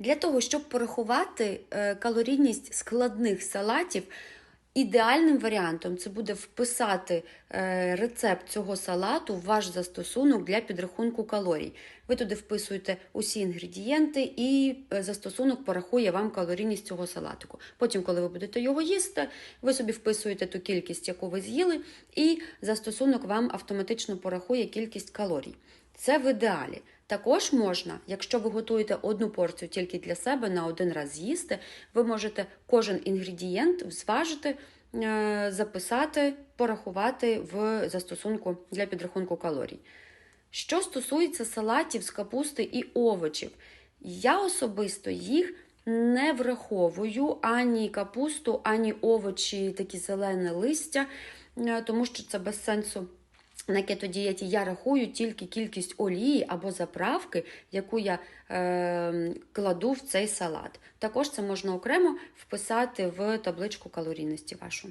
Для того, щоб порахувати е, калорійність складних салатів, ідеальним варіантом це буде вписати е, рецепт цього салату в ваш застосунок для підрахунку калорій. Ви туди вписуєте усі інгредієнти, і е, застосунок порахує вам калорійність цього салатику. Потім, коли ви будете його їсти, ви собі вписуєте ту кількість, яку ви з'їли, і застосунок вам автоматично порахує кількість калорій. Це в ідеалі. Також можна, якщо ви готуєте одну порцію тільки для себе на один раз з'їсти, ви можете кожен інгредієнт зважити, е, записати, порахувати в застосунку для підрахунку калорій. Що стосується салатів з капусти і овочів, я особисто їх не враховую ані капусту, ані овочі, такі зелене листя, е, тому що це без сенсу. На кетодієті я рахую тільки кількість олії або заправки, яку я е, кладу в цей салат. Також це можна окремо вписати в табличку калорійності вашу.